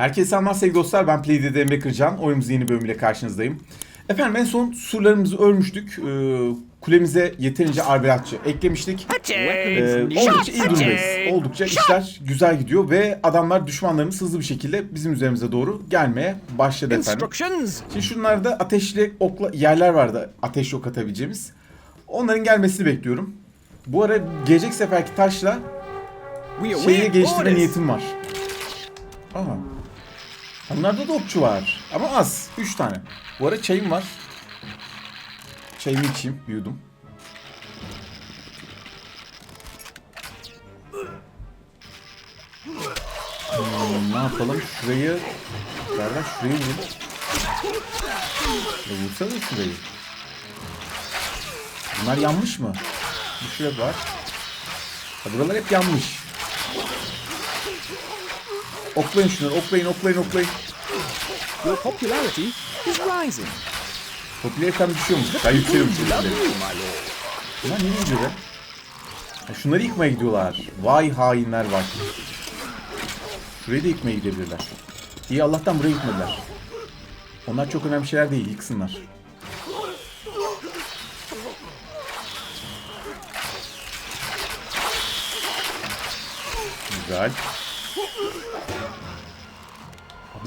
Herkese selamlar sevgili dostlar. Ben Playdead Emre Kırcan. Oyunumuzun yeni bölümüyle karşınızdayım. Efendim en son surlarımızı örmüştük. Ee, kulemize yeterince arbelatçı eklemiştik. Ee, oldukça iyi durumdayız. Oldukça işler güzel gidiyor ve adamlar düşmanlarımız hızlı bir şekilde bizim üzerimize doğru gelmeye başladı efendim. Şimdi şunlarda ateşli okla yerler vardı ateş ok atabileceğimiz. Onların gelmesini bekliyorum. Bu ara gelecek seferki taşla await geliştirme niyetim var. Aha. Onlarda da okçu var. Ama az. 3 tane. Bu ara çayım var. Çayımı içeyim. Yudum. Hmm, ne yapalım? Şurayı... Nereden şurayı vurayım? Ya vursana şurayı. Bunlar yanmış mı? Bir şey var. Ha, buralar hep yanmış. Oklayın şunları, oklayın, oklayın, oklayın. Your popularity is rising. Popülariten düşüyormuş. Ben yükseliyorum lord. Bunlar nereye gidiyor be? Ha, şunları yıkmaya gidiyorlar. Vay hainler var. Şurayı da yıkmaya gidebilirler. İyi Allah'tan burayı yıkmadılar. Onlar çok önemli şeyler değil, yıksınlar. Güzel.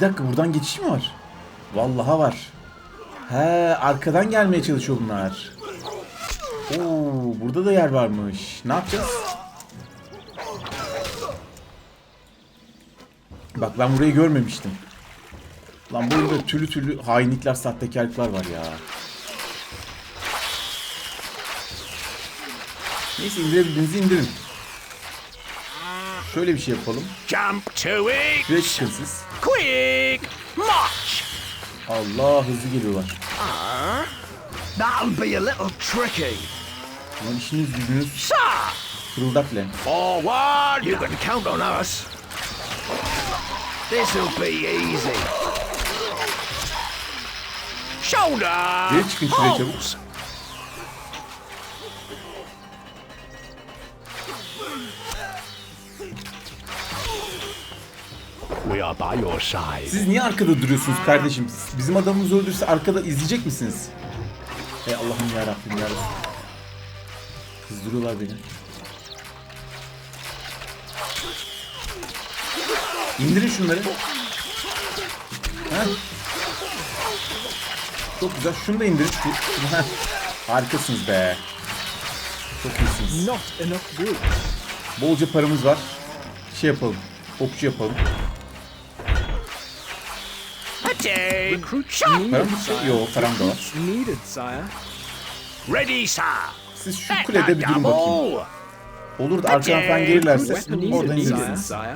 Bir dakika buradan geçiş mi var? Vallahi var. He arkadan gelmeye çalışıyor bunlar. Oo burada da yer varmış. Ne yapacağız? Bak ben burayı görmemiştim. Lan burada türlü türlü hainlikler, sahtekarlıklar var ya. Neyse indirebildiğinizi indirin. Şöyle bir şey yapalım. Jump to it. Şuraya çıkın siz. Quick. March. Allah hızlı geliyorlar. Ah, that'll be a little tricky. Lan işiniz gücünüz Sir. fırıldak lan. Forward. You can count on us. This'll be easy. Shoulder. Geri çıkın şuraya çabuk. Siz niye arkada duruyorsunuz kardeşim? Bizim adamımız öldürse arkada izleyecek misiniz? Ey Allah'ım ya Rabbim ya Resulallah. Kızdırıyorlar beni. İndirin şunları. Heh. Çok güzel. Şunu da indirin. Harikasınız be. Çok iyisiniz. Not enough. Bolca paramız var. Şey yapalım. Okçu yapalım. Recruit Param mı? sire. Yok param da var. Recruits needed, sire. Ready, sir. Siz şu kulede bir durun bakayım. Double. Olur da arkadan falan gelirlerse oradan sire.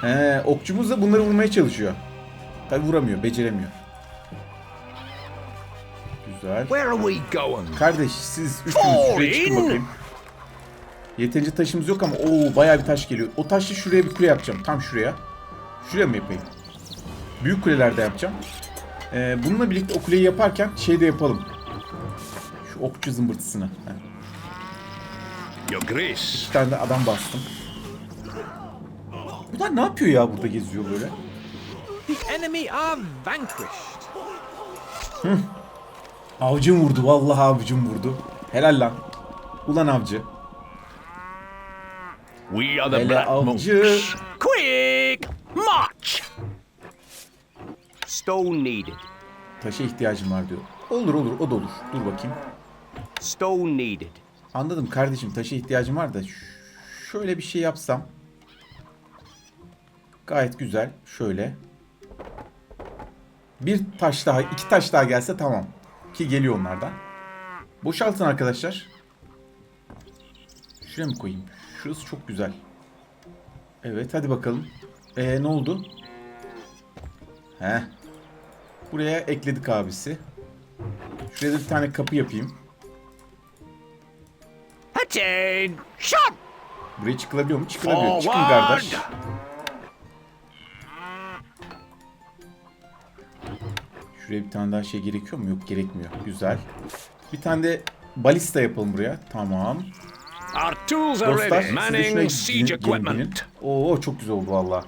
He, okçumuz da bunları vurmaya çalışıyor. Tabi vuramıyor, beceremiyor. Güzel. Where are we going? Kardeş siz üçünüz şuraya çıkın bakayım. Yeterince taşımız yok ama o bayağı bir taş geliyor. O taşla şuraya bir kule yapacağım. Tam şuraya. Şuraya mı yapayım? Büyük kulelerde yapacağım. Ee, bununla birlikte o kuleyi yaparken şey de yapalım. Şu okçu zımbırtısını. Bir tane de adam bastım. Bunlar ne yapıyor ya burada geziyor böyle? The enemy are vanquished. Avcım vurdu. Vallahi avcım vurdu. Helal lan. Ulan avcı. We are the Hele Black avcı. Monks. Quick, march. Stone needed. Taşa ihtiyacım var diyor. Olur olur o da olur. Dur bakayım. Stone needed. Anladım kardeşim taşa ihtiyacım var da şöyle bir şey yapsam. Gayet güzel. Şöyle. Bir taş daha, iki taş daha gelse tamam. Ki geliyor onlardan. Boşaltın arkadaşlar. Şuraya mı koyayım? Şurası çok güzel. Evet hadi bakalım. Ee ne oldu? Heh. Buraya ekledik abisi. Şuraya da bir tane kapı yapayım. Attention! Buraya çıkılabiliyor mu? Çıkılabiliyor. Çıkın kardeş. Şuraya bir tane daha şey gerekiyor mu? Yok gerekmiyor. Güzel. Bir tane de balista yapalım buraya. Tamam. Our tools are Dostlar ready. siz de şuraya Manning siege gelin- gelin, gelin. equipment. Oo çok güzel oldu valla.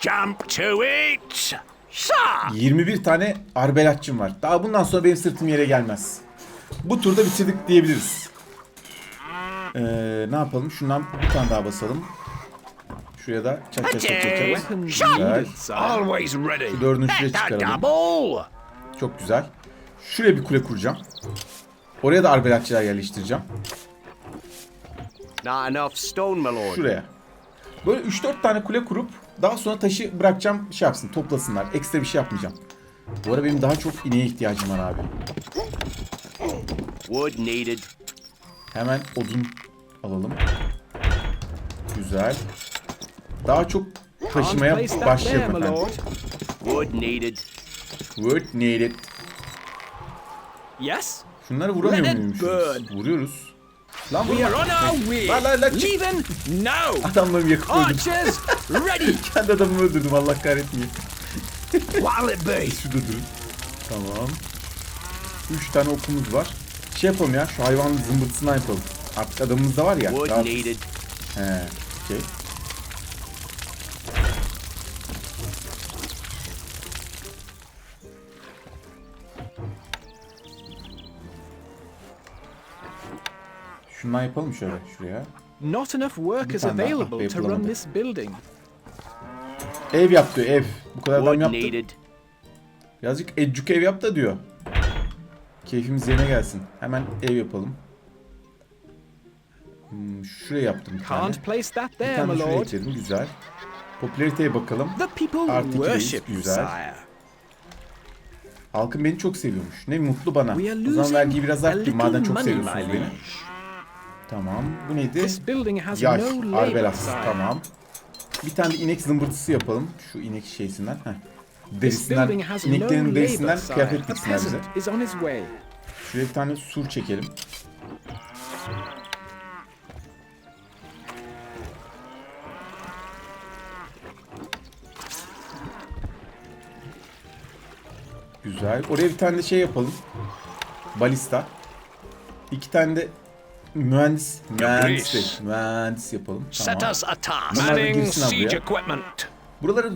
Jump to it. Sir. 21 tane arbelatçım var. Daha bundan sonra benim sırtım yere gelmez. Bu turda bitirdik diyebiliriz. Ee, ne yapalım? Şundan bir tane daha basalım. Şuraya da çat çat çat. Weapons Güzel. Always ready. Dördüncü şuraya Better çıkaralım. double. Çok güzel. Şuraya bir kule kuracağım. Oraya da arbelatçılar yerleştireceğim. Not enough stone, my lord. Şuraya. Böyle 3-4 tane kule kurup daha sonra taşı bırakacağım şey yapsın toplasınlar. Ekstra bir şey yapmayacağım. Bu ara benim daha çok ineğe ihtiyacım var abi. Wood needed. Hemen odun alalım. Güzel. Daha çok taşımaya başlayalım efendim. Wood needed. Word needed. Yes. Şunları vuramıyor burn. Vuruyoruz. Lan We are on our way. La la la çık. Now. Adamlarımı yakıp öldürdüm. Archers ready. Kendi adamımı öldürdüm Allah kahretmeyin. What'll it be? Şurada durun. Tamam. 3 tane okumuz var. Şey yapalım ya şu hayvan zımbırtısından yapalım. Artık adamımız da var ya. Wood needed. He, okey. Şundan yapalım şöyle şuraya. Not enough workers available tahta to run this building. Ev yap diyor ev. Bu kadar adam yaptı. needed. Birazcık ecuk ev yap da diyor. Keyfimiz yerine gelsin. Hemen ev yapalım. Hmm, şuraya yaptım bir tane. Can't place that Bir tane şuraya ekledim. Güzel. Popülariteye bakalım. The people Artı iki worship reis, güzel. Halkım beni çok seviyormuş. Ne mutlu bana. O zaman vergiyi biraz arttırayım madem çok seviyorsunuz beni. Tamam. Bu neydi? Yaş, arbelas. Tamam. Bir tane de inek zımbırtısı yapalım. Şu inek şeysinden. Heh. Derisinden, ineklerin derisinden kıyafet diksinler bize. Şuraya bir tane sur çekelim. Güzel. Oraya bir tane de şey yapalım. Balista. İki tane de mühendis. Mühendis, değil, mühendis yapalım. Set Tamam. us a task. Bunlar da Manning girsin abi siege ya. equipment. Buraları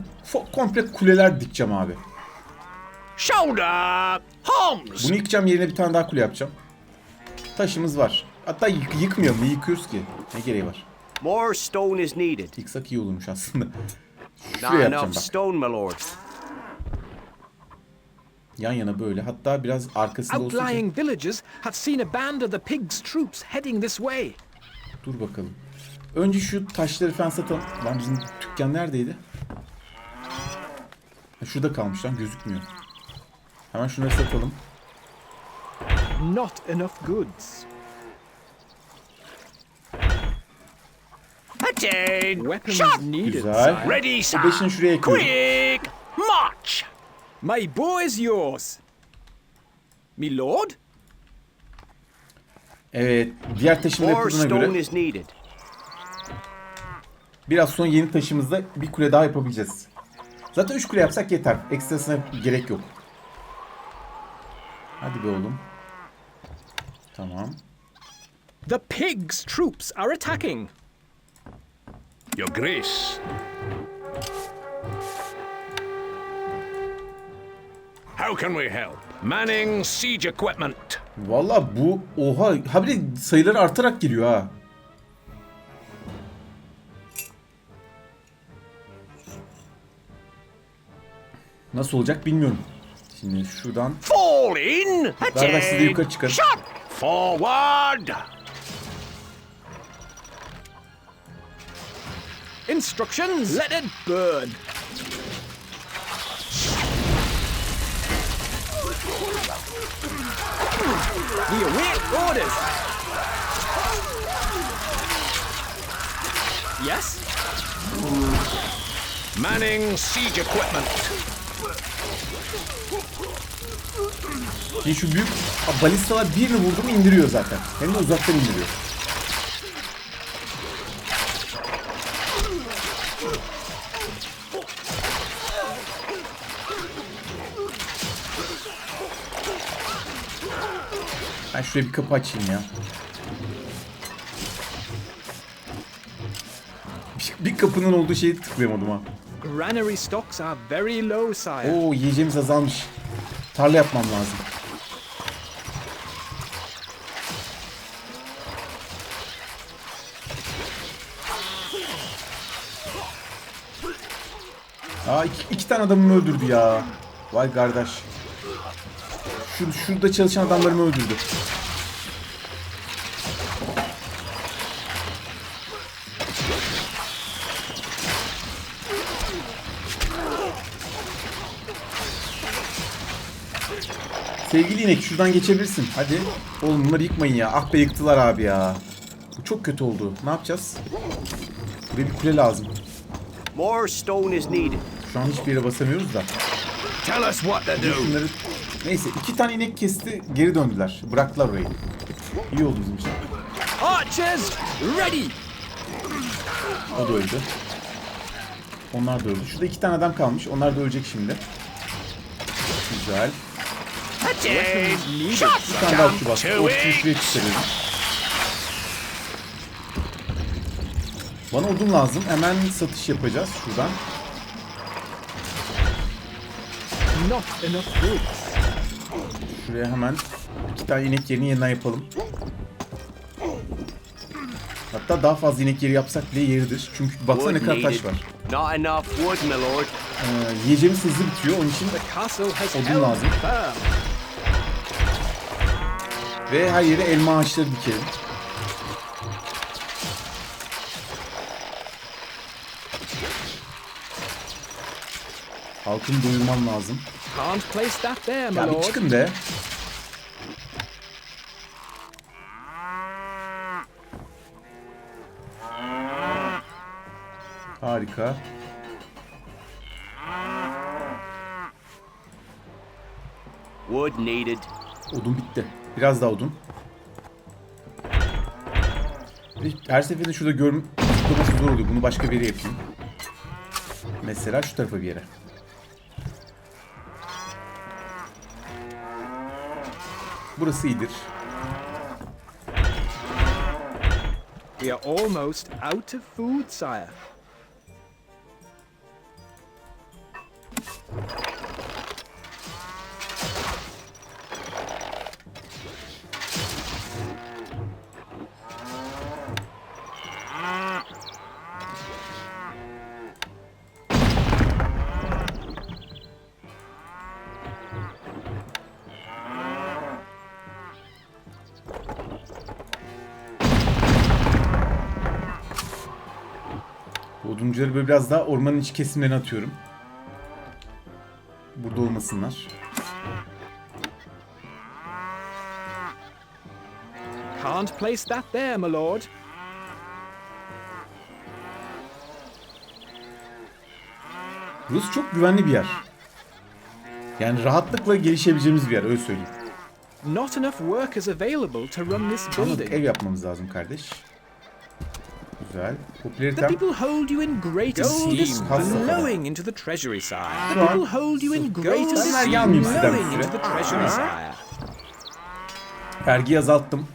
komple kuleler dikeceğim abi. Shoulder arms. Bunu yıkacağım yerine bir tane daha kule yapacağım. Taşımız var. Hatta yık yıkmayalım. Niye yıkıyoruz ki? Ne gereği var? More stone is needed. Yıksak iyi olurmuş aslında. Not Şuraya yapacağım enough bak. stone, my lord. Yan yana böyle. Hatta biraz arkasında olsun. Outlying villagers have seen a band of the pigs' troops heading this way. Dur bakalım. Önce şu taşları falan satalım. Lan bizim dükkan neredeydi? Ha, şurada kalmış lan gözükmüyor. Hemen şunları satalım. Not enough goods. Attain. Weapons Shot. needed. Güzel. Ready, sir. Bu beşini şuraya ekliyorum. My bow is yours. My lord? Evet. Diğer More yapıldığına stone göre is needed. biraz sonra yeni taşımızda bir kule daha yapabileceğiz. Zaten 3 kule yapsak yeter. Ekstrasına gerek yok. Hadi be oğlum. Tamam. The pigs' troops are attacking. Your grace. How can we help? Manning siege equipment. Valla bu oha habire sayıları artarak geliyor ha. Nasıl olacak bilmiyorum. Şimdi şuradan Fall in. Ver ben sizi yukarı çıkarım. Shot. Forward. Instructions, let it burn. We await orders. Yes? Manning siege equipment. Şimdi şu büyük balistalar birini vurdu mu indiriyor zaten. Hem de uzaktan indiriyor. şuraya bir kapı açayım ya. Bir, şey- bir kapının olduğu şeyi tıklayamadım ha. Granary stocks are very low sire. Oo yiyeceğimiz azalmış. Tarla yapmam lazım. Aa iki, iki tane adamımı öldürdü ya. Vay kardeş. Şur şurada çalışan adamlarımı öldürdü. Sevgili inek şuradan geçebilirsin. Hadi. Oğlum bunları yıkmayın ya. Ah be yıktılar abi ya. Bu çok kötü oldu. Ne yapacağız? Buraya bir kule lazım. More stone is needed. Şu an hiçbir yere basamıyoruz da. Tell us what to do. Şunları... Neyse iki tane inek kesti geri döndüler. Bıraktılar orayı. İyi oldu bizim için. Archers, ready! O da öldü. Onlar da öldü. Şurada iki tane adam kalmış. Onlar da ölecek şimdi. Güzel. Bastı. to Okçuyu şuraya it. çıkarıyorum. Bana odun lazım. Hemen satış yapacağız şuradan. Not enough goods. Şuraya hemen iki tane inek yerini yeniden yapalım. Hatta daha fazla inek yeri yapsak bile yeridir. Çünkü baksana ne Wood kadar taş needed. var. Not enough wood, my lord. Ee, yiyeceğimiz hızlı bitiyor. Onun için Odun lazım. Ve her yere elma ağaçları dikelim. Halkını doyurmam lazım. Can't place that there, my Ya bir çıkın be. Harika. Wood needed. Odun bitti. Biraz daha odun. Her seferinde şurada görüm tutması zor oluyor. Bunu başka bir yere yapayım. Mesela şu tarafa bir yere. Burası iyidir. We are almost out of food, sire. Bu Oduncuları böyle biraz daha ormanın iç kesimlerine atıyorum. Burada olmasınlar. Can't place that there, my lord. Burası çok güvenli bir yer. Yani rahatlıkla gelişebileceğimiz bir yer öyle söyleyeyim. Not enough workers available to run this building. ev yapmamız lazım kardeş. Güzel. The people hold you in great esteem, flowing into the treasury, sire. The people hold you in great vergi esteem, süre. into the treasury, sire. vergiyi azalttım.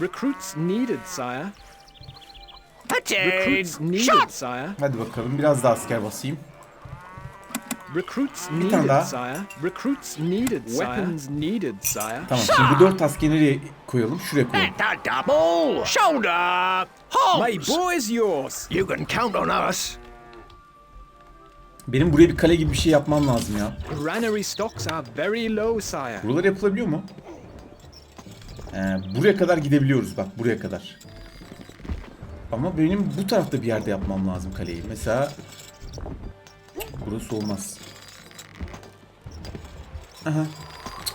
Recruits needed, sire. Recruits needed, sire. Hadi bakalım biraz daha asker basayım. Recruits tane needed, daha. sire. Recruits needed, Weapons needed, sire. Tamam şimdi bu dört askeri nereye koyalım? Şuraya koyalım. At the double. Shoulder. My boy is yours. You can count on us. Benim buraya bir kale gibi bir şey yapmam lazım ya. Granary stocks are very low, sire. Buralar yapılabiliyor mu? Ee, buraya kadar gidebiliyoruz bak buraya kadar. Ama benim bu tarafta bir yerde yapmam lazım kaleyi. Mesela burası olmaz. Aha.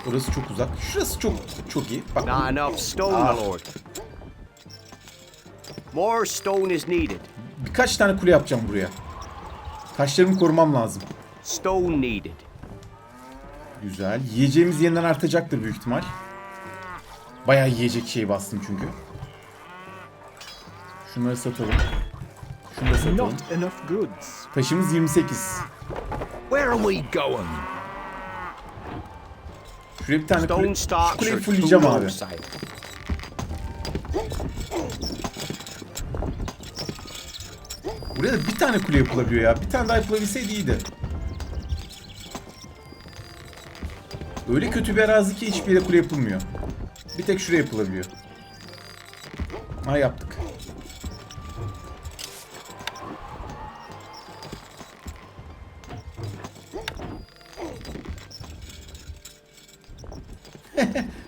Orası çok uzak. Şurası çok çok iyi. Bak Not enough stone, my lord. More stone is needed. birkaç tane kule yapacağım buraya. Taşlarımı korumam lazım. Stone needed. Güzel. Yiyeceğimiz yeniden artacaktır büyük ihtimal. Bayağı yiyecek şey bastım çünkü. Şunları satalım. Şunu da satalım. Not enough goods. Taşımız 28. Where are we going? Şuraya bir tane kule, şu kuleyi low, abi. Buraya da bir tane kule yapılabiliyor ya. Bir tane daha yapılabilseydi iyiydi. Öyle kötü bir arazi ki hiçbir yere kule yapılmıyor. Bir tek şuraya yapılabiliyor. Ha yaptık.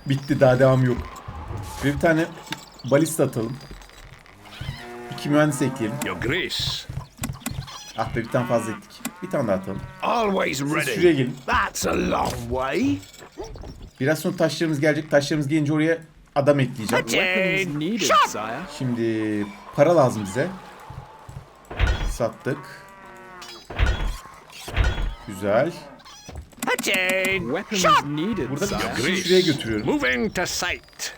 Bitti daha devam yok. Bir tane balista atalım. İki mühendis ekleyelim. Your Grace. Ah be bir tane fazla ettik. Bir tane daha atalım. Always Siz şuraya ready. gelin. That's a long way. Biraz sonra taşlarımız gelecek. Taşlarımız gelince oraya adam ekleyeceğim. Weapons needed, sire. Şimdi para lazım bize. Sattık. Güzel. Weapons needed, Burada bir kişiyi şuraya götürüyorum. Moving to sight.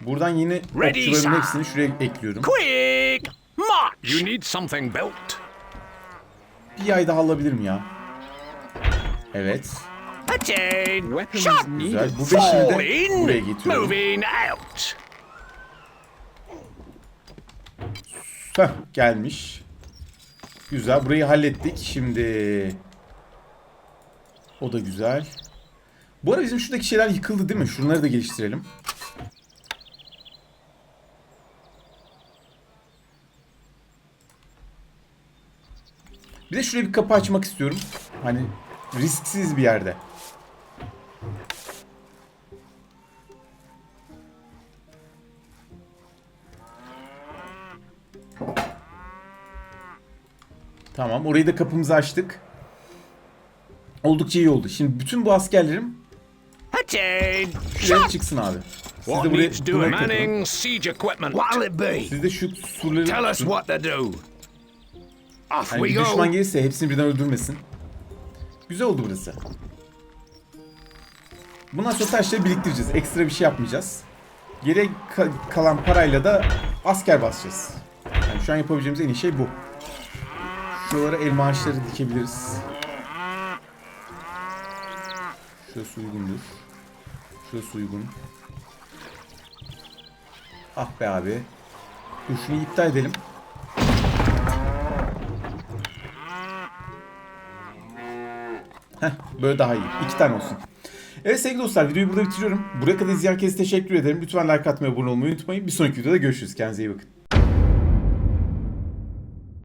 Buradan Ready, okçuların hepsini şuraya ekliyorum. Quick! March! You need something built. Bir yay daha alabilirim ya. Evet. Weapons Güzel. needed. Bu beşini de buraya getiriyorum. Moving out! Heh, gelmiş. Güzel. Burayı hallettik. Şimdi... O da güzel. Bu arada bizim şuradaki şeyler yıkıldı değil mi? Şunları da geliştirelim. Bir de şuraya bir kapı açmak istiyorum. Hani risksiz bir yerde. Tamam orayı da kapımızı açtık. Oldukça iyi oldu. Şimdi bütün bu askerlerim şuraya çıksın abi. Siz de buraya. Manning siege equipment. What'll it be? Siz de şu surları Tell us what to do. Off Hani we go. düşman gelirse hepsini birden öldürmesin. Güzel oldu burası. Bundan sonra taşları biriktireceğiz. Ekstra bir şey yapmayacağız. Geriye ka- kalan parayla da asker basacağız. Yani şu an yapabileceğimiz en iyi şey bu. Şuralara elma ağaçları dikebiliriz. Şurası uygundur. Şurası uygun. Ah be abi. Dur şunu iptal edelim. Heh, böyle daha iyi. İki tane olsun. Evet sevgili dostlar videoyu burada bitiriyorum. Buraya kadar izleyen herkese teşekkür ederim. Lütfen like atmayı, abone olmayı unutmayın. Bir sonraki videoda görüşürüz. Kendinize iyi bakın.